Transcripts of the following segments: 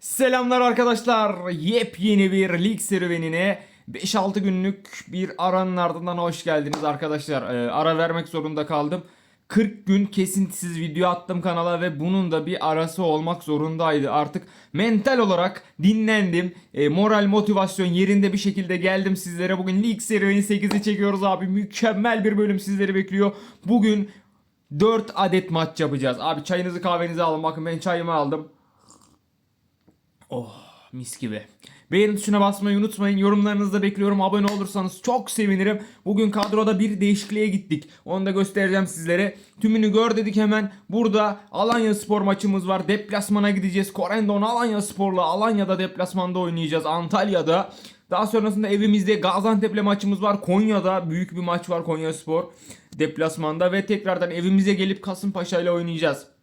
Selamlar arkadaşlar. Yepyeni bir lig serüvenine 5-6 günlük bir aranın ardından hoş geldiniz arkadaşlar. Ee, ara vermek zorunda kaldım. 40 gün kesintisiz video attım kanala ve bunun da bir arası olmak zorundaydı. Artık mental olarak dinlendim. Ee, moral motivasyon yerinde bir şekilde geldim sizlere. Bugün lig serüveni 8'i çekiyoruz abi. Mükemmel bir bölüm sizleri bekliyor. Bugün 4 adet maç yapacağız. Abi çayınızı kahvenizi alın. Bakın ben çayımı aldım. Oh mis gibi. Beğeni tuşuna basmayı unutmayın. Yorumlarınızı da bekliyorum. Abone olursanız çok sevinirim. Bugün kadroda bir değişikliğe gittik. Onu da göstereceğim sizlere. Tümünü gör dedik hemen. Burada Alanya Spor maçımız var. Deplasmana gideceğiz. Korendon Alanya Spor'la Alanya'da deplasmanda oynayacağız. Antalya'da. Daha sonrasında evimizde Gaziantep'le maçımız var. Konya'da büyük bir maç var Konya Spor deplasmanda ve tekrardan evimize gelip Kasımpaşa ile oynayacağız.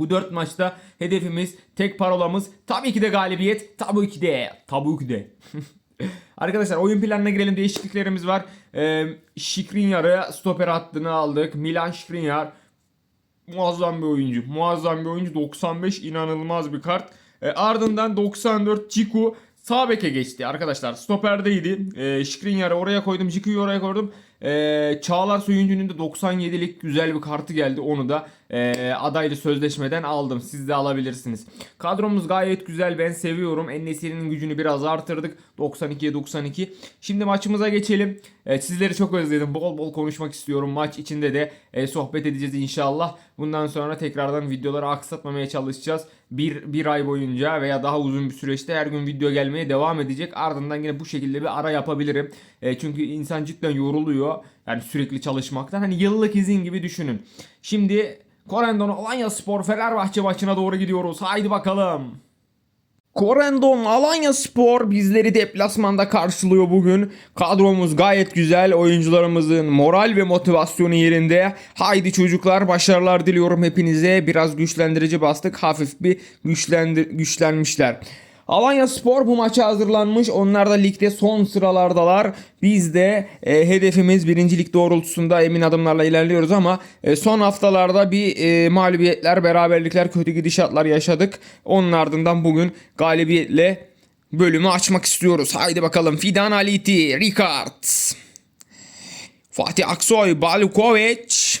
Bu dört maçta hedefimiz, tek parolamız tabii ki de galibiyet. Tabii ki de. Tabii ki de. Arkadaşlar oyun planına girelim. Değişikliklerimiz var. Ee, Şikrinyar'ı stoper hattını aldık. Milan Şikrinyar muazzam bir oyuncu. Muazzam bir oyuncu. 95 inanılmaz bir kart. Ee, ardından 94 Ciku sağ beke geçti arkadaşlar. Stoperdeydi. Ee, Şikrinyar'ı oraya koydum. Ciku'yu oraya koydum. Ee, Çağlar Soyuncu'nun da 97'lik güzel bir kartı geldi. Onu da e, adaylı sözleşmeden aldım. Siz de alabilirsiniz. Kadromuz gayet güzel. Ben seviyorum. Enesiri'nin gücünü biraz artırdık. 92'ye 92. Şimdi maçımıza geçelim. E, sizleri çok özledim. Bol bol konuşmak istiyorum. Maç içinde de e, sohbet edeceğiz inşallah. Bundan sonra tekrardan videoları aksatmamaya çalışacağız. Bir, bir ay boyunca veya daha uzun bir süreçte her gün video gelmeye devam edecek. Ardından yine bu şekilde bir ara yapabilirim. E, çünkü insan cidden yoruluyor. Yani sürekli çalışmaktan. Hani yıllık izin gibi düşünün. Şimdi Korendon Alanya Spor Fenerbahçe maçına doğru gidiyoruz. Haydi bakalım. Korendon Alanya Spor bizleri deplasmanda karşılıyor bugün. Kadromuz gayet güzel. Oyuncularımızın moral ve motivasyonu yerinde. Haydi çocuklar başarılar diliyorum hepinize. Biraz güçlendirici bastık. Hafif bir güçlendir güçlenmişler. Alanya Spor bu maça hazırlanmış. Onlar da ligde son sıralardalar. Biz de e, hedefimiz birincilik doğrultusunda emin adımlarla ilerliyoruz ama e, son haftalarda bir e, mağlubiyetler, beraberlikler, kötü gidişatlar yaşadık. Onun ardından bugün galibiyetle bölümü açmak istiyoruz. Haydi bakalım. Fidan Aliti, Ricard, Fatih Aksoy, Balukovic,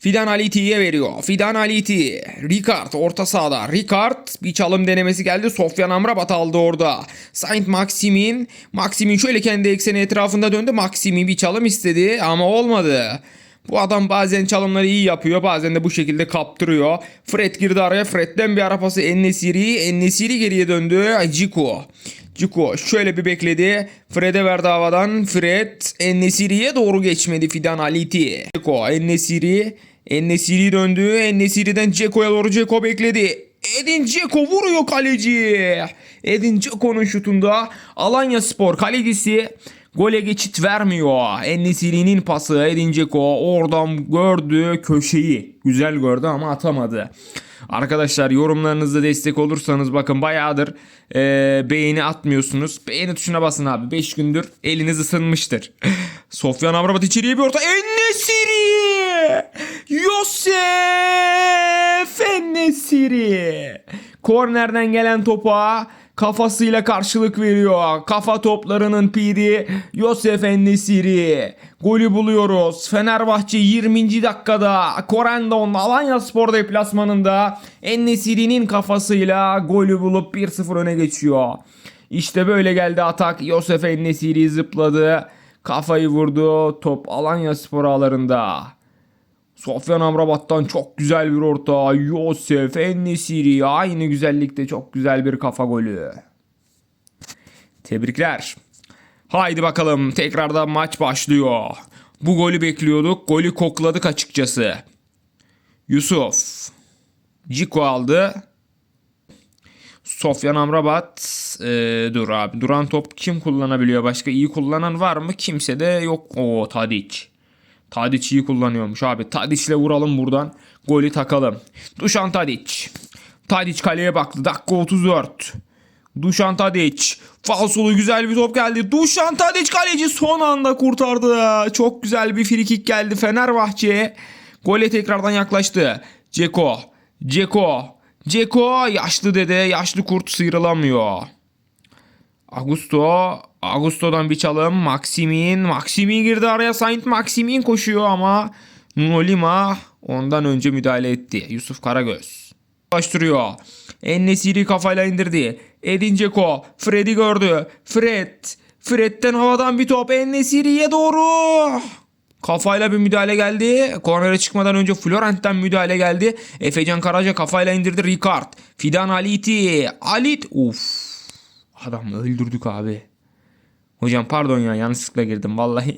Fidan Aliti'ye veriyor. Fidan Aliti. Ricard orta sahada. Ricard bir çalım denemesi geldi. Sofyan Amrabat aldı orada. Saint Maximin. Maximin şöyle kendi ekseni etrafında döndü. Maximin bir çalım istedi ama olmadı. Bu adam bazen çalımları iyi yapıyor. Bazen de bu şekilde kaptırıyor. Fred girdi araya. Fred'den bir ara pası Ennesiri. Ennesiri geriye döndü. Ciku. Ciku şöyle bir bekledi. Fred'e verdi havadan. Fred Ennesiri'ye doğru geçmedi Fidan Aliti. Ceko Ennesiri. Ennesiri döndü. Ennesiri'den Ceko'ya doğru Ceko bekledi. Edin Ceko vuruyor kaleci. Edin Ceko'nun şutunda Alanya Spor kalecisi gole geçit vermiyor. Ennesiri'nin pası Edin Ceko oradan gördü köşeyi. Güzel gördü ama atamadı. Arkadaşlar yorumlarınızda destek olursanız bakın bayağıdır e, beğeni atmıyorsunuz. Beğeni tuşuna basın abi. 5 gündür eliniz ısınmıştır. Sofyan Amrabat içeriye bir orta. Ennesiri! Yosef Ennesiri! Kornerden gelen topa kafasıyla karşılık veriyor. Kafa toplarının piri Yosef Ennesiri. Golü buluyoruz. Fenerbahçe 20. dakikada Korendon Alanya Spor deplasmanında Ennesiri'nin kafasıyla golü bulup 1-0 öne geçiyor. İşte böyle geldi atak. Yosef Ennesiri zıpladı. Kafayı vurdu. Top Alanya Spor ağlarında. Sofyan Amrabat'tan çok güzel bir orta. Yosef Ennesiri aynı güzellikte çok güzel bir kafa golü. Tebrikler. Haydi bakalım tekrardan maç başlıyor. Bu golü bekliyorduk. Golü kokladık açıkçası. Yusuf. Ciko aldı. Sofyan Amrabat. Ee, dur abi. Duran top kim kullanabiliyor? Başka iyi kullanan var mı? Kimse de yok. O Tadic. Tadic iyi kullanıyormuş abi. Tadic'le vuralım buradan. Golü takalım. Duşan Tadic. Tadic kaleye baktı. Dakika 34. Duşan Tadic. Falsolu güzel bir top geldi. Duşan Tadic kaleci son anda kurtardı. Çok güzel bir frikik geldi Fenerbahçe'ye. Gole tekrardan yaklaştı. Ceko. Ceko. Ceko yaşlı dede yaşlı kurt sıyrılamıyor. Augusto Augusto'dan bir çalım. Maximin Maximin girdi araya. Saint Maximin koşuyor ama Nuno Lima ondan önce müdahale etti. Yusuf Karagöz. Başlıyor. Ennesiri kafayla indirdi. Edin Dzeko. Fred'i gördü. Fred. Fred'den havadan bir top. Ennesiri'ye doğru. Kafayla bir müdahale geldi. Kornere çıkmadan önce Florent'ten müdahale geldi. Efecan Karaca kafayla indirdi. Ricard. Fidan Aliti. Alit. Uf. Adam öldürdük abi. Hocam pardon ya yanlışlıkla girdim vallahi.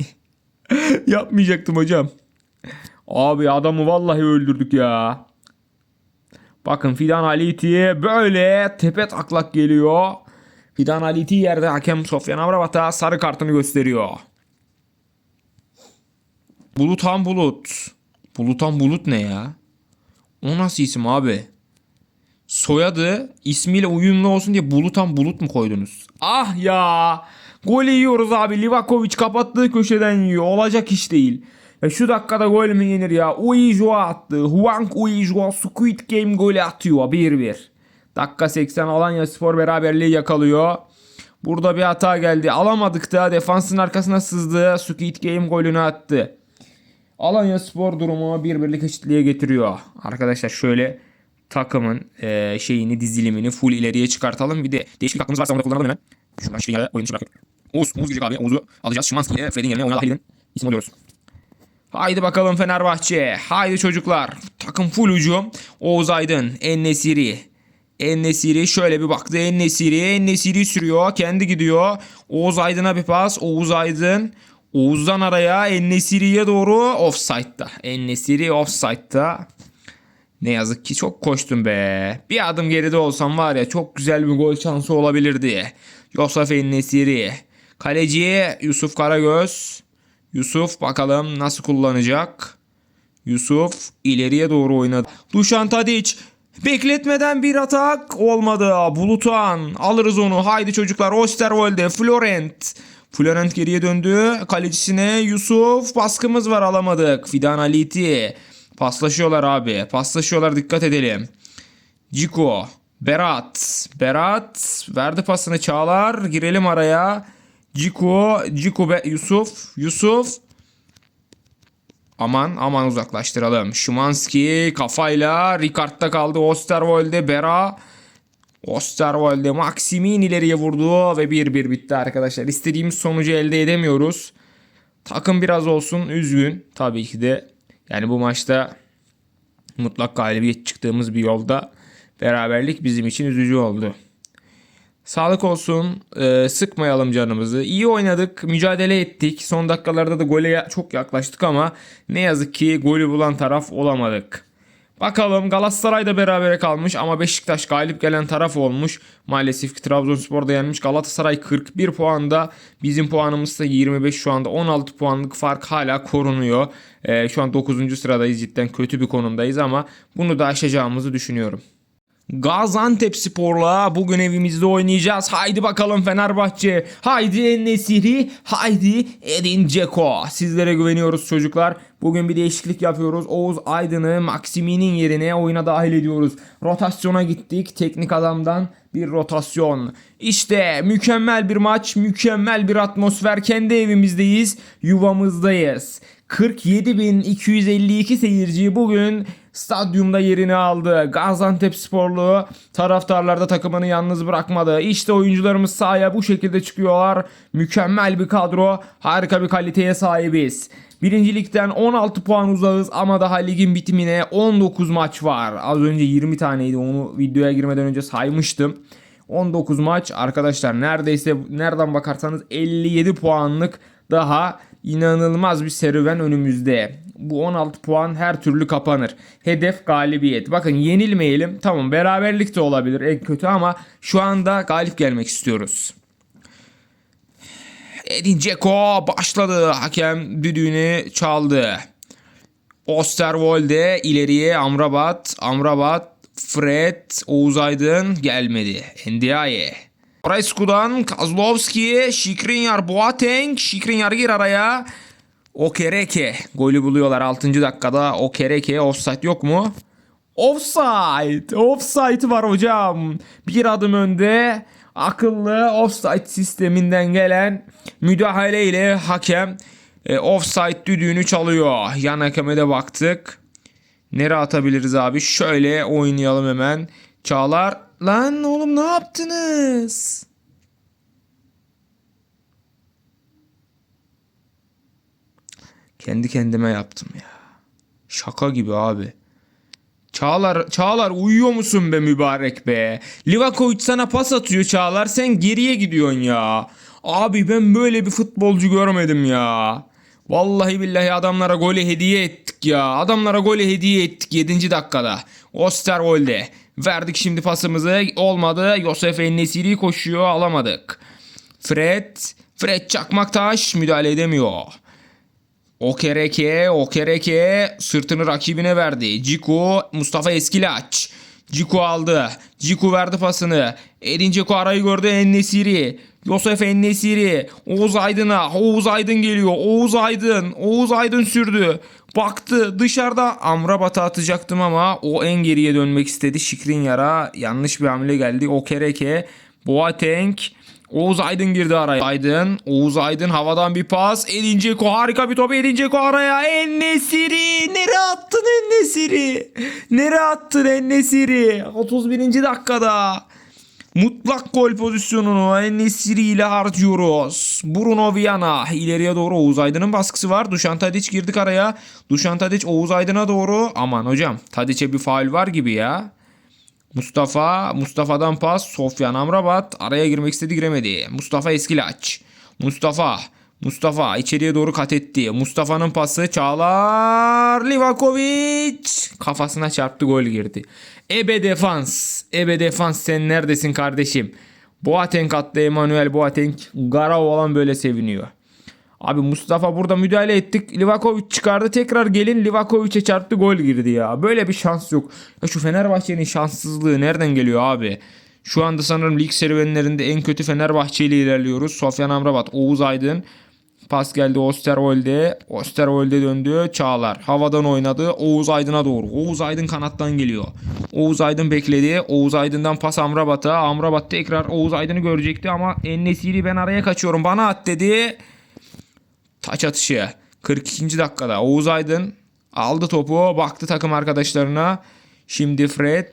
Yapmayacaktım hocam. Abi adamı vallahi öldürdük ya. Bakın Fidan Aliti böyle tepe taklak geliyor. Fidan Aliti yerde hakem Sofyan Amrabat'a sarı kartını gösteriyor. Bulutan Bulut. Bulutan Bulut ne ya? O nasıl isim abi? Soyadı ismiyle uyumlu olsun diye Bulutan Bulut mu koydunuz? Ah ya! Gol yiyoruz abi. Livakovic kapattığı köşeden yiyor. Olacak iş değil. Ya şu dakikada gol mü yenir ya? Uijo attı. Huang Uijo Squid Game golü atıyor 1-1. Dakika 80 Alanya Spor beraberliği yakalıyor. Burada bir hata geldi. Alamadık da defansın arkasına sızdı. Squid Game golünü attı. Alanya Spor durumu bir birlik eşitliğe getiriyor. Arkadaşlar şöyle takımın e, şeyini dizilimini full ileriye çıkartalım. Bir de değişiklik hakkımız varsa onu da kullanalım hemen. Şuradan Şikrinyar'a oyunu çırak. Oğuz, Oğuz girecek abi. Oğuz'u alacağız. Şimanski'ye Fred'in yerine oyuna Halil'in isim oluyoruz. Haydi bakalım Fenerbahçe. Haydi çocuklar. Takım full hücum. Oğuz Aydın, Ennesiri. Ennesiri şöyle bir baktı. Ennesiri, Ennesiri sürüyor. Kendi gidiyor. Oğuz Aydın'a bir pas. Oğuz Aydın. Oğuz'dan araya Ennesiri'ye doğru offside'da. Ennesiri offside'da. Ne yazık ki çok koştum be. Bir adım geride olsam var ya çok güzel bir gol şansı olabilirdi. Yosef Ennesiri. Kaleci Yusuf Karagöz. Yusuf bakalım nasıl kullanacak. Yusuf ileriye doğru oynadı. Dušan Tadić bekletmeden bir atak olmadı. Bulutan alırız onu. Haydi çocuklar Osterwolde, Florent. Florent geriye döndü. Kalecisine Yusuf baskımız var alamadık. Fidan Aliti. Paslaşıyorlar abi. Paslaşıyorlar dikkat edelim. Ciko. Berat. Berat verdi pasını Çağlar. Girelim araya. Ciko. Ciko be Yusuf. Yusuf. Aman aman uzaklaştıralım. Şimanski kafayla Ricard'da kaldı. Osterwolde Bera. Osterwolde Maximin ileriye vurdu ve 1-1 bitti arkadaşlar. İstediğimiz sonucu elde edemiyoruz. Takım biraz olsun üzgün tabii ki de. Yani bu maçta mutlak galibiyet çıktığımız bir yolda beraberlik bizim için üzücü oldu. Sağlık olsun. Ee, sıkmayalım canımızı. İyi oynadık. Mücadele ettik. Son dakikalarda da gole çok yaklaştık ama ne yazık ki golü bulan taraf olamadık. Bakalım Galatasaray da berabere kalmış ama Beşiktaş galip gelen taraf olmuş. Maalesef ki Trabzonspor da yenmiş. Galatasaray 41 puanda. Bizim puanımız da 25 şu anda. 16 puanlık fark hala korunuyor. Ee, şu an 9. sıradayız. Cidden kötü bir konumdayız ama bunu da aşacağımızı düşünüyorum. Gaziantep Spor'la bugün evimizde oynayacağız. Haydi bakalım Fenerbahçe. Haydi Ennesiri. Haydi Edin Dzeko. Sizlere güveniyoruz çocuklar. Bugün bir değişiklik yapıyoruz. Oğuz Aydın'ı Maksimi'nin yerine oyuna dahil ediyoruz. Rotasyona gittik. Teknik adamdan bir rotasyon. İşte mükemmel bir maç, mükemmel bir atmosfer. Kendi evimizdeyiz, yuvamızdayız. 47.252 seyirci bugün stadyumda yerini aldı. Gaziantep sporlu taraftarlar da takımını yalnız bırakmadı. İşte oyuncularımız sahaya bu şekilde çıkıyorlar. Mükemmel bir kadro, harika bir kaliteye sahibiz. Birincilikten 16 puan uzağız ama daha ligin bitimine 19 maç var. Az önce 20 taneydi onu videoya girmeden önce saymıştım. 19 maç arkadaşlar neredeyse nereden bakarsanız 57 puanlık daha inanılmaz bir serüven önümüzde. Bu 16 puan her türlü kapanır. Hedef galibiyet. Bakın yenilmeyelim. Tamam beraberlik de olabilir en kötü ama şu anda galip gelmek istiyoruz. Edin Dzeko başladı. Hakem düdüğünü çaldı. Osterwolde ileriye Amrabat. Amrabat Fred Oğuz Aydın gelmedi. Ndiaye. Rescu'dan Kozlovski, Şikrinyar Boateng, Şikrinyar gir araya. Okereke golü buluyorlar 6. dakikada. Okereke offside yok mu? Offside. Offside var hocam. Bir adım önde. Akıllı offside sisteminden gelen müdahaleyle hakem e, offside düdüğünü çalıyor. Yan hakeme de baktık. Nereye atabiliriz abi? Şöyle oynayalım hemen. Çağlar. Lan oğlum ne yaptınız? Kendi kendime yaptım ya. Şaka gibi abi. Çağlar, Çağlar uyuyor musun be mübarek be? Livakovic sana pas atıyor Çağlar sen geriye gidiyorsun ya. Abi ben böyle bir futbolcu görmedim ya. Vallahi billahi adamlara golü hediye ettik ya. Adamlara golü hediye ettik 7. dakikada. Osterwolde. Verdik şimdi pasımızı. Olmadı. Yosef Ennesiri koşuyor. Alamadık. Fred. Fred Çakmaktaş müdahale edemiyor. Okereke, Okereke sırtını rakibine verdi. Ciku, Mustafa Eskilaç. Ciku aldı. Ciku verdi pasını. Edin Ciku arayı gördü Ennesiri. Yosef Ennesiri. Oğuz Aydın'a. Oğuz Aydın geliyor. Oğuz Aydın. Oğuz Aydın sürdü. Baktı dışarıda Amrabat'a atacaktım ama o en geriye dönmek istedi. Şikrin yara yanlış bir hamle geldi. Okereke, Boateng, Oğuz Aydın girdi araya. Aydın, Oğuz Aydın havadan bir pas. Edin Dzeko harika bir top Edin Dzeko araya. Ennesiri. Nereye attın Ennesiri? Nereye attın Ennesiri? 31. dakikada. Mutlak gol pozisyonunu Ennesiri ile harcıyoruz. Bruno Viana ileriye doğru Oğuz Aydın'ın baskısı var. Dušan Tadić girdik araya. Dušan Tadić Oğuz Aydın'a doğru. Aman hocam Tadić'e bir faul var gibi ya. Mustafa, Mustafa'dan pas, Sofyan Amrabat araya girmek istedi giremedi. Mustafa Eskilaç. Mustafa, Mustafa içeriye doğru kat etti. Mustafa'nın pası Çağlar Livakovic kafasına çarptı gol girdi. Ebe defans. Ebe defans sen neredesin kardeşim? Boateng attı Emanuel Boateng. Gara olan böyle seviniyor. Abi Mustafa burada müdahale ettik. Livakovic çıkardı. Tekrar gelin Livakovic'e çarptı gol girdi ya. Böyle bir şans yok. Ya şu Fenerbahçe'nin şanssızlığı nereden geliyor abi? Şu anda sanırım lig serüvenlerinde en kötü Fenerbahçe ile ilerliyoruz. Sofyan Amrabat, Oğuz Aydın. Pas geldi Osterwolde. Osterwolde döndü. Çağlar. Havadan oynadı. Oğuz Aydın'a doğru. Oğuz Aydın kanattan geliyor. Oğuz Aydın bekledi. Oğuz Aydın'dan pas Amrabat'a. Amrabat tekrar Oğuz Aydın'ı görecekti ama Ennesiri ben araya kaçıyorum. Bana at dedi. Taç atışı. 42. dakikada Oğuz Aydın aldı topu baktı takım arkadaşlarına. Şimdi Fred.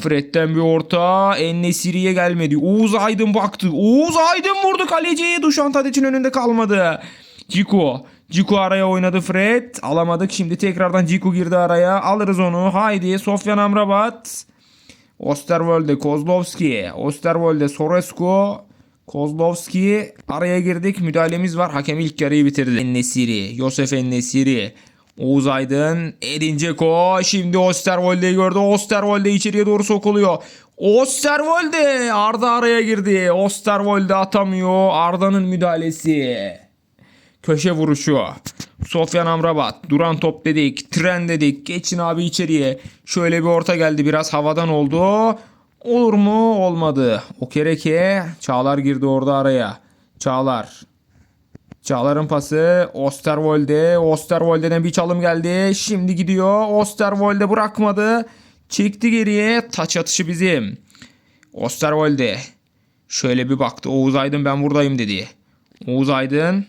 Fred'den bir orta. Ennesiri'ye gelmedi. Oğuz Aydın baktı. Oğuz Aydın vurdu kaleciyi. Dušan Tadić'in önünde kalmadı. Ciku. Ciku araya oynadı Fred. Alamadık. Şimdi tekrardan Ciku girdi araya. Alırız onu. Haydi. Sofyan Amrabat. Osterwolde, Kozlovski, Osterwolde, Sorescu, Kozlovski araya girdik. Müdahalemiz var. Hakem ilk yarıyı bitirdi. Ennesiri, Yosef Ennesiri, Oğuz Aydın, Edin Dzeko. Şimdi Osterwolde'yi gördü. Osterwolde içeriye doğru sokuluyor. Osterwolde Arda araya girdi. Osterwolde atamıyor. Arda'nın müdahalesi. Köşe vuruşu. Sofyan Amrabat. Duran top dedik. Tren dedik. Geçin abi içeriye. Şöyle bir orta geldi. Biraz havadan oldu. Olur mu? Olmadı. Okereke. Çağlar girdi orada araya. Çağlar. Çağlar'ın pası. Osterwolde. Osterwolde'den bir çalım geldi. Şimdi gidiyor. Osterwolde bırakmadı. Çekti geriye. Taç atışı bizim. Osterwolde. Şöyle bir baktı. Oğuz Aydın ben buradayım dedi. Oğuz Aydın.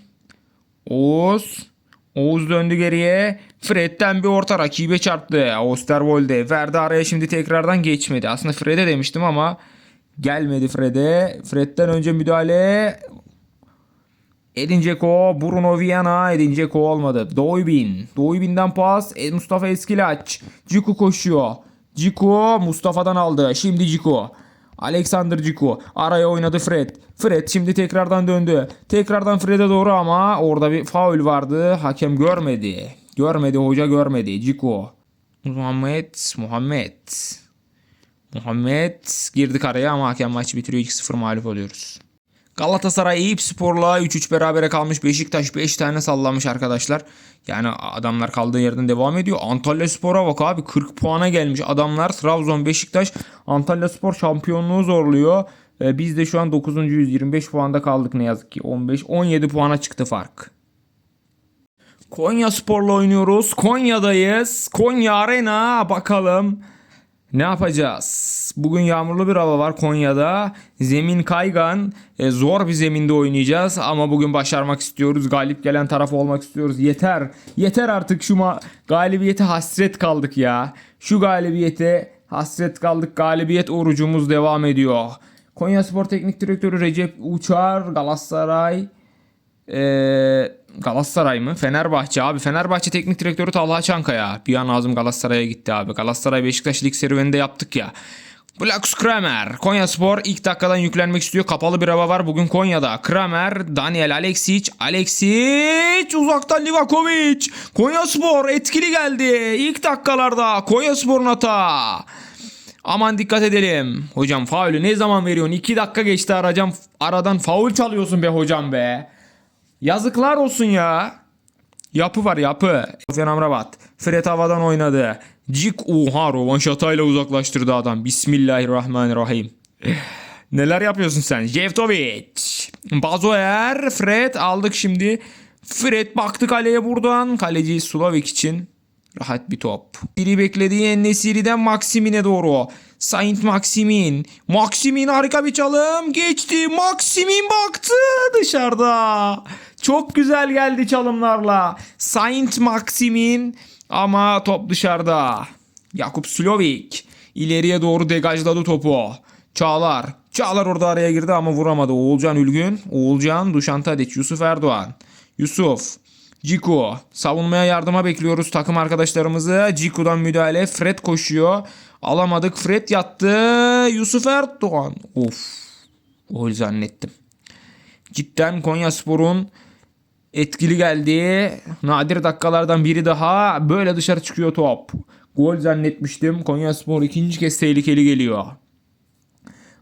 Oğuz. Oğuz döndü geriye. Fred'den bir orta rakibe çarptı. Osterwolde verdi araya şimdi tekrardan geçmedi. Aslında Fred'e demiştim ama gelmedi Fred'e. Fred'den önce müdahale. Edin Dzeko, Bruno Viana, Edin Dzeko olmadı. Doybin. Doybin'den pas. E, Mustafa Eskilaç. Ciku koşuyor. Ciku Mustafa'dan aldı. Şimdi Ciku. Alexander Ciku. Araya oynadı Fred. Fred şimdi tekrardan döndü. Tekrardan Fred'e doğru ama orada bir faul vardı. Hakem görmedi. Görmedi hoca görmedi. Ciku. Muhammed. Muhammed. Muhammed girdik araya ama hakem maçı bitiriyor. 2-0 mağlup oluyoruz. Galatasaray Eyüp Spor'la 3-3 berabere kalmış. Beşiktaş 5 tane sallamış arkadaşlar. Yani adamlar kaldığı yerden devam ediyor. Antalya Spor'a bak abi 40 puana gelmiş adamlar. Trabzon, Beşiktaş, Antalya Spor şampiyonluğu zorluyor. Ee, biz de şu an 9. 125 puanda kaldık ne yazık ki. 15 17 puana çıktı fark. Konya Spor'la oynuyoruz. Konya'dayız. Konya Arena bakalım. Ne yapacağız? Bugün yağmurlu bir hava var Konya'da. Zemin kaygan. E, zor bir zeminde oynayacağız ama bugün başarmak istiyoruz. Galip gelen taraf olmak istiyoruz. Yeter. Yeter artık şu galibiyete hasret kaldık ya. Şu galibiyete hasret kaldık. Galibiyet orucumuz devam ediyor. Konya Spor Teknik Direktörü Recep Uçar, Galatasaray, ee, Galatasaray mı? Fenerbahçe abi. Fenerbahçe teknik direktörü Talha Çankaya. Bir an ağzım Galatasaray'a gitti abi. Galatasaray Beşiktaş lig serüveninde yaptık ya. Blacks Kramer. Konya Spor ilk dakikadan yüklenmek istiyor. Kapalı bir hava var bugün Konya'da. Kramer, Daniel Aleksic. Aleksic uzaktan Livakovic. Konya Spor etkili geldi. İlk dakikalarda Konya Spor'un hata. Aman dikkat edelim. Hocam faulü ne zaman veriyorsun? 2 dakika geçti aracam, aradan faul çalıyorsun be hocam be. Yazıklar olsun ya. Yapı var yapı. Sofyan Amrabat. Fred havadan oynadı. Cik oha rovanş hatayla uzaklaştırdı adam. Bismillahirrahmanirrahim. Neler yapıyorsun sen? Jevtovic. Bazoer. Fred aldık şimdi. Fred baktı kaleye buradan. Kaleci Slavik için rahat bir top. Biri beklediği Ennesiri'den Maksimin'e doğru. Saint Maximin. Maximin harika bir çalım. Geçti. Maximin baktı dışarıda. Çok güzel geldi çalımlarla. Saint Maximin ama top dışarıda. Yakup Slovik ileriye doğru degajladı topu. Çağlar. Çağlar orada araya girdi ama vuramadı. Oğulcan Ülgün. Oğulcan, Duşan Tadiç, Yusuf Erdoğan. Yusuf. Ciku. Savunmaya yardıma bekliyoruz takım arkadaşlarımızı. Ciku'dan müdahale. Fred koşuyor. Alamadık. Fred yattı. Yusuf Erdoğan. Of. Gol zannettim. Cidden Konya Spor'un etkili geldi. Nadir dakikalardan biri daha. Böyle dışarı çıkıyor top. Gol zannetmiştim. Konya Spor ikinci kez tehlikeli geliyor.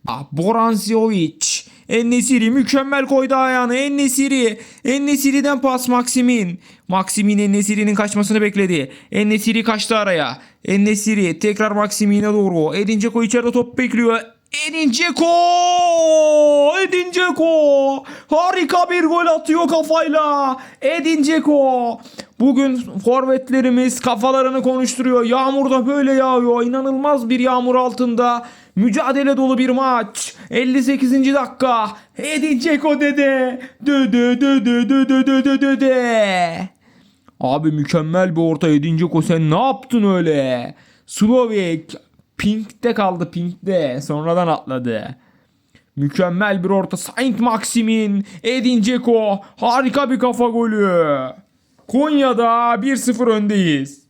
Ah, Boranziovic. Ennesiri mükemmel koydu ayağını. Ennesiri. Ennesiri'den pas Maksimin. Maksimin Ennesiri'nin kaçmasını bekledi. Ennesiri kaçtı araya. Ennesiri tekrar Maksimin'e doğru. Edin Dzeko içeride top bekliyor. Edin Dzeko! Edin Dzeko! Harika bir gol atıyor kafayla. Edin Dzeko! Bugün forvetlerimiz kafalarını konuşturuyor. Yağmur da böyle yağıyor. İnanılmaz bir yağmur altında. Mücadele dolu bir maç. 58. dakika. Edin Dzeko dede. Dede dede dede dede dede. Abi mükemmel bir orta Edin Dzeko sen ne yaptın öyle? Slovak Pink'te kaldı Pink'te. Sonradan atladı. Mükemmel bir orta. Saint Maximin. Edin Dzeko. Harika bir kafa golü. Konya'da 1-0 öndeyiz.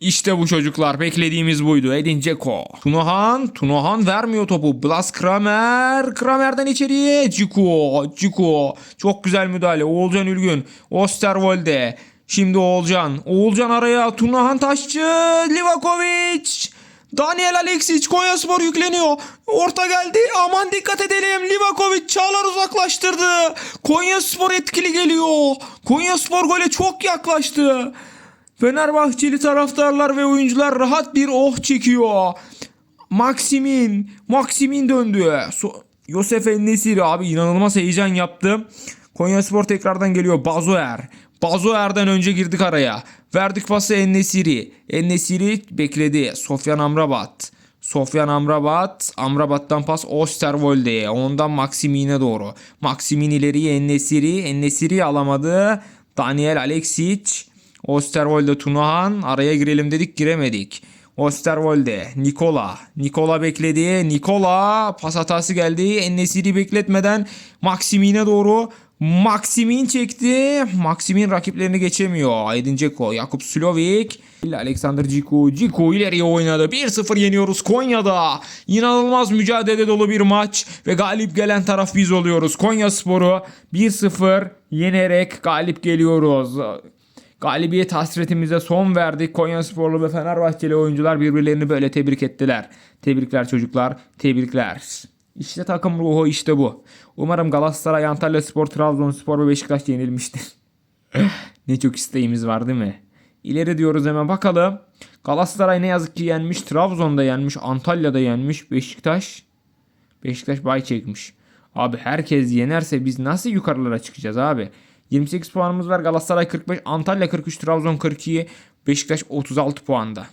İşte bu çocuklar. Beklediğimiz buydu. Edin Dzeko. Tunahan. Tunahan vermiyor topu. Blas Kramer. Kramer'den içeriye. Ciku. Ciku. Çok güzel müdahale. Oğulcan Ülgün. Osterwolde. Şimdi Oğulcan. Oğulcan araya. Tunahan Taşçı. Livakovic. Daniel Aleksic Konyaspor yükleniyor. Orta geldi. Aman dikkat edelim. Livakovic Çağlar uzaklaştırdı. Konyaspor etkili geliyor. Konyaspor gole çok yaklaştı. Fenerbahçeli taraftarlar ve oyuncular rahat bir oh çekiyor. Maksimin, Maksimin döndü. So- Yosef Ennesiri abi inanılmaz heyecan yaptı. Konyaspor tekrardan geliyor. Bazoer. Bazoer'den önce girdik araya. Verdik pası Ennesiri. Ennesiri bekledi. Sofyan Amrabat. Sofyan Amrabat. Amrabat'tan pas Osterwolde'ye. Ondan Maksimin'e doğru. Maksimin ileriye Ennesiri. Ennesiri alamadı. Daniel Aleksic. Osterwolde Tunahan. Araya girelim dedik giremedik. Osterwolde, Nikola. Nikola bekledi. Nikola pas hatası geldi. Ennesiri bekletmeden Maksimin'e doğru. Maksimin çekti. Maksimin rakiplerini geçemiyor. Aydın Ceko, Yakup Slovik. Alexander Ciku. Ciku ileriye oynadı. 1-0 yeniyoruz Konya'da. İnanılmaz mücadele dolu bir maç. Ve galip gelen taraf biz oluyoruz. Konya Sporu 1-0 yenerek galip geliyoruz. Galibiyet hasretimize son verdik. Konya Sporlu ve Fenerbahçeli oyuncular birbirlerini böyle tebrik ettiler. Tebrikler çocuklar. Tebrikler. İşte takım ruhu işte bu. Umarım Galatasaray, Antalya Spor, Trabzonspor ve Beşiktaş yenilmiştir. ne çok isteğimiz var değil mi? İleri diyoruz hemen bakalım. Galatasaray ne yazık ki yenmiş. Trabzon'da yenmiş. Antalya'da yenmiş. Beşiktaş. Beşiktaş bay çekmiş. Abi herkes yenerse biz nasıl yukarılara çıkacağız abi? 28 puanımız var. Galatasaray 45, Antalya 43, Trabzon 42, Beşiktaş 36 puanda.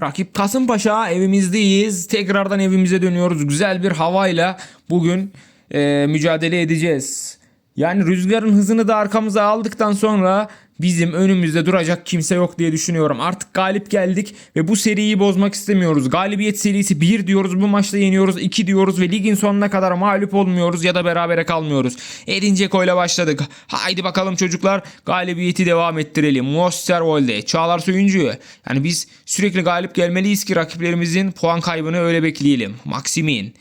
Rakip Kasımpaşa evimizdeyiz. Tekrardan evimize dönüyoruz. Güzel bir havayla bugün e, mücadele edeceğiz. Yani rüzgarın hızını da arkamıza aldıktan sonra bizim önümüzde duracak kimse yok diye düşünüyorum. Artık galip geldik ve bu seriyi bozmak istemiyoruz. Galibiyet serisi 1 diyoruz bu maçta yeniyoruz 2 diyoruz ve ligin sonuna kadar mağlup olmuyoruz ya da berabere kalmıyoruz. Edin Dzeko ile başladık. Haydi bakalım çocuklar galibiyeti devam ettirelim. Mosterwolde, Çağlar Söyüncü. Yani biz sürekli galip gelmeliyiz ki rakiplerimizin puan kaybını öyle bekleyelim. Maximin.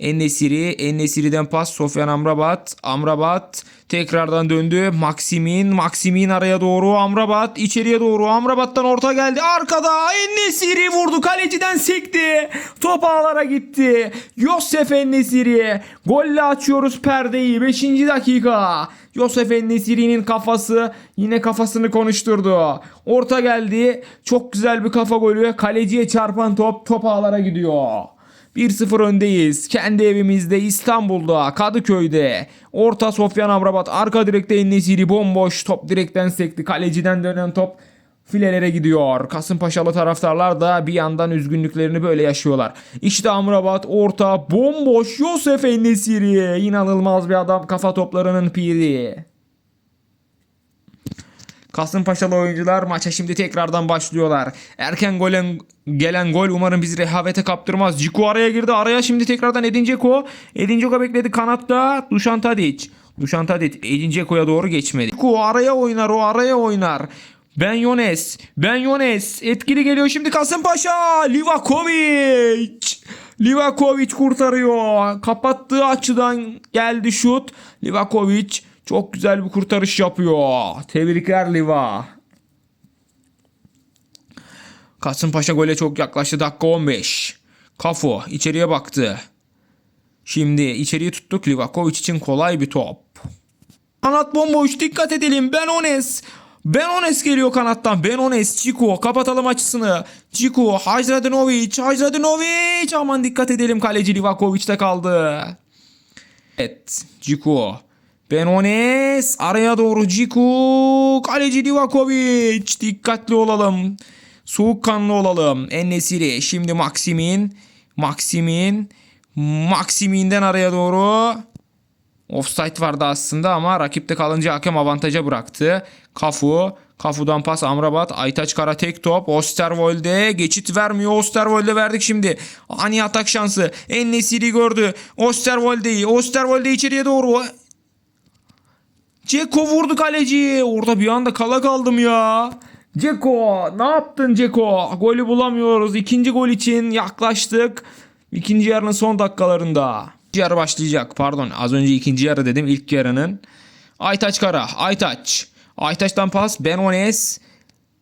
Ennesiri, Ennesiri'den pas Sofyan Amrabat, Amrabat tekrardan döndü. Maximin, Maximin araya doğru Amrabat içeriye doğru Amrabat'tan orta geldi. Arkada Ennesiri vurdu kaleciden sekti. Top ağlara gitti. Yosef Ennesiri golle açıyoruz perdeyi 5. dakika. Yosef Ennesiri'nin kafası yine kafasını konuşturdu. Orta geldi. Çok güzel bir kafa golü. Kaleciye çarpan top top ağlara gidiyor. 1-0 öndeyiz. Kendi evimizde İstanbul'da Kadıköy'de. Orta Sofyan Amrabat arka direkte Ennesiri bomboş top direkten sekti. Kaleciden dönen top filelere gidiyor. Kasımpaşalı taraftarlar da bir yandan üzgünlüklerini böyle yaşıyorlar. İşte Amrabat orta bomboş Yosef Ennesiri. İnanılmaz bir adam kafa toplarının piri. Kasımpaşalı oyuncular maça şimdi tekrardan başlıyorlar. Erken golen gelen gol umarım bizi rehavete kaptırmaz. Ciku araya girdi. Araya şimdi tekrardan Edin Dzeko. Edin Dzeko bekledi kanatta. Dušan Tadić. Dušan Tadić Edin Dzeko'ya doğru geçmedi. Ciku araya oynar o araya oynar. Ben Yones. Ben Yones. Etkili geliyor şimdi Kasımpaşa. Livakovic. Livakovic kurtarıyor. Kapattığı açıdan geldi şut. Livakovic çok güzel bir kurtarış yapıyor. Tebrikler Liva. Kasımpaşa gole çok yaklaştı. Dakika 15. Kafu içeriye baktı. Şimdi içeriye tuttuk. Livakovic için kolay bir top. Kanat bomboş dikkat edelim. Benones. Benones geliyor kanattan. Benones, Çiko kapatalım açısını. Çiko, Hajradinovic, Hajradinovic. Aman dikkat edelim kaleci Livakovic'te kaldı. Evet, Çiko. Benones araya doğru Ciku. Kaleci Livakovic. Dikkatli olalım. Soğukkanlı olalım. Ennesiri. Şimdi Maximin. Maximin. Maximin'den araya doğru. Offside vardı aslında ama rakipte kalınca hakem avantaja bıraktı. Kafu. Kafu'dan pas Amrabat. Aytaç Kara tek top. Osterwolde geçit vermiyor. Osterwolde verdik şimdi. Ani atak şansı. Ennesiri gördü. Osterwolde'yi. Osterwolde içeriye doğru. Ceko vurdu kaleci. Orada bir anda kala kaldım ya. Ceko ne yaptın Ceko? Golü bulamıyoruz. İkinci gol için yaklaştık. İkinci yarının son dakikalarında. İkinci yarı başlayacak. Pardon az önce ikinci yarı dedim ilk yarının. Aytaç Kara. Aytaç. Aytaç'tan pas. Benones.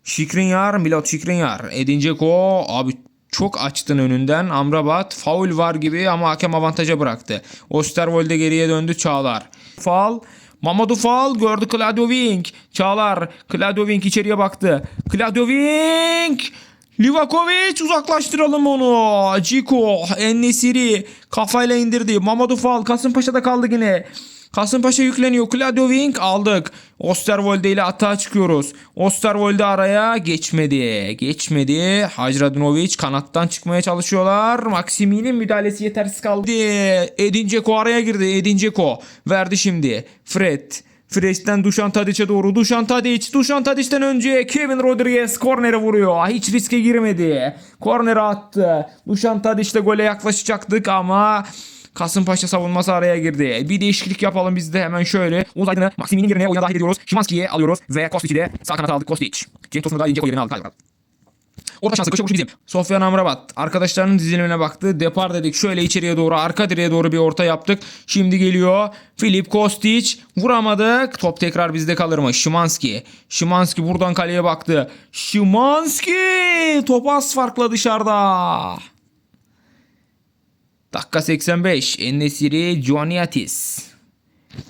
Şikrinyar. Milot Şikrinyar. Edin Dzeko. Abi çok açtın önünden. Amrabat. Faul var gibi ama hakem avantaja bıraktı. Osterwolde geriye döndü Çağlar. Faul. Mamadou Fall gördü Claudio Wink. Çağlar. Claudio Wink içeriye baktı. Claudio Wink. Livakovic uzaklaştıralım onu. Ciko, Ennesiri kafayla indirdi. Mamadou Fall Kasımpaşa'da kaldı yine. Kasımpaşa yükleniyor. Claudio Wink aldık. Osterwolde ile atağa çıkıyoruz. Osterwolde araya geçmedi. Geçmedi. Hajradinovic kanattan çıkmaya çalışıyorlar. Maximin'in müdahalesi yetersiz kaldı. Edin Dzeko araya girdi. Edin Dzeko verdi şimdi. Fred. Fred'den Dušan Tadić'e doğru. Dušan Tadić. Dušan Tadić'ten önce Kevin Rodriguez kornere vuruyor. Hiç riske girmedi. Kornere attı. Dušan Tadić'le gole yaklaşacaktık ama Kasımpaşa savunması araya girdi. Bir değişiklik yapalım biz de hemen şöyle. Oğuz Aydın'ı Maksimin'in yerine oyuna dahil ediyoruz. Şimanski'yi alıyoruz ve Kostic'i de sağ kanata aldık Kostic. Cenk Tosun'u da ince yerine aldık. Hadi Orta şansı köşe vuruşu bizim. Sofyan Amrabat arkadaşlarının dizilimine baktı. Depar dedik. Şöyle içeriye doğru arka direğe doğru bir orta yaptık. Şimdi geliyor. Filip Kostic. Vuramadık. Top tekrar bizde kalır mı? Şimanski. Şimanski buradan kaleye baktı. Şimanski. Top az farkla dışarıda. Dakika 85. Ennesiri Gianniatis.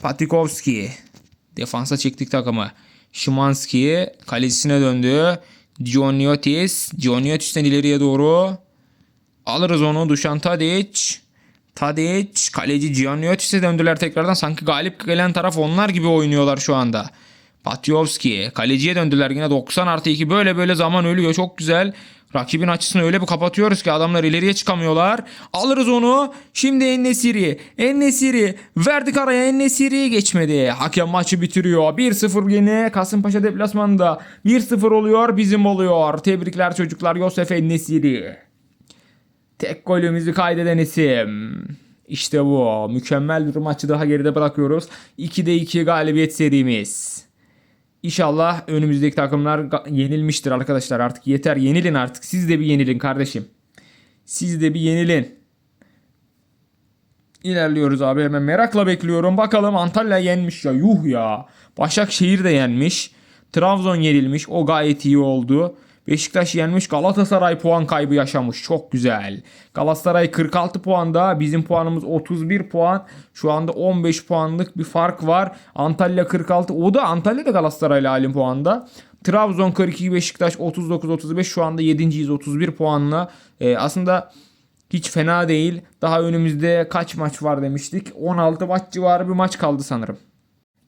Patikovski. Defansa çektik takımı. Şimanski kalecisine döndü. Gianniotis. Gianniotis'ten ileriye doğru. Alırız onu. Dušan Tadić. Tadić. Kaleci Gianniotis'e döndüler tekrardan. Sanki galip gelen taraf onlar gibi oynuyorlar şu anda. Patiovski. Kaleciye döndüler yine 90 artı 2. Böyle böyle zaman ölüyor. Çok güzel. Rakibin açısını öyle bir kapatıyoruz ki adamlar ileriye çıkamıyorlar. Alırız onu. Şimdi Ennesiri. Ennesiri. Verdik araya Ennesiri geçmedi. Hakem maçı bitiriyor. 1-0 yine Kasımpaşa deplasmanında. 1-0 oluyor bizim oluyor. Tebrikler çocuklar Yosef Ennesiri. Tek golümüzü kaydeden isim. İşte bu. Mükemmel bir maçı daha geride bırakıyoruz. 2'de 2 galibiyet serimiz. İnşallah önümüzdeki takımlar yenilmiştir arkadaşlar. Artık yeter. Yenilin artık. Siz de bir yenilin kardeşim. Siz de bir yenilin. İlerliyoruz abi hemen merakla bekliyorum. Bakalım Antalya yenmiş ya. Yuh ya. Başakşehir de yenmiş. Trabzon yenilmiş. O gayet iyi oldu. Beşiktaş yenmiş. Galatasaray puan kaybı yaşamış. Çok güzel. Galatasaray 46 puanda. Bizim puanımız 31 puan. Şu anda 15 puanlık bir fark var. Antalya 46. O da Antalya da Galatasaray'la aynı puanda. Trabzon 42, Beşiktaş 39-35. Şu anda 7.yiz 31 puanla. Ee, aslında hiç fena değil. Daha önümüzde kaç maç var demiştik. 16 maç civarı bir maç kaldı sanırım.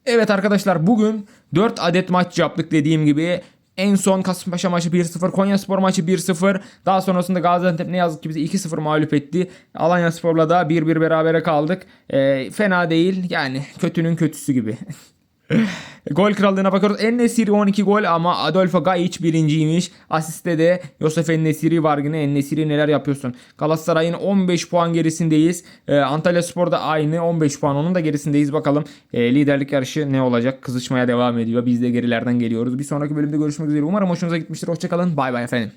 Evet arkadaşlar bugün 4 adet maç yaptık dediğim gibi. En son Kasımpaşa maçı 1-0, Konyaspor maçı 1-0. Daha sonrasında Gaziantep ne yazık ki bizi 2-0 mağlup etti. Alanyaspor'la da 1-1 berabere kaldık. Ee, fena değil yani kötünün kötüsü gibi. gol krallığına bakıyoruz. En-Nesyri 12 gol ama Adolfo Gajic birinciymiş. Asiste de Yosef En-Nesyri var yine. En-Nesyri neler yapıyorsun? Galatasaray'ın 15 puan gerisindeyiz. Ee, Antalya Spor da aynı 15 puan. Onun da gerisindeyiz. Bakalım ee, liderlik yarışı ne olacak? Kızışmaya devam ediyor. Biz de gerilerden geliyoruz. Bir sonraki bölümde görüşmek üzere. Umarım hoşunuza gitmiştir. Hoşçakalın. Bay bay efendim.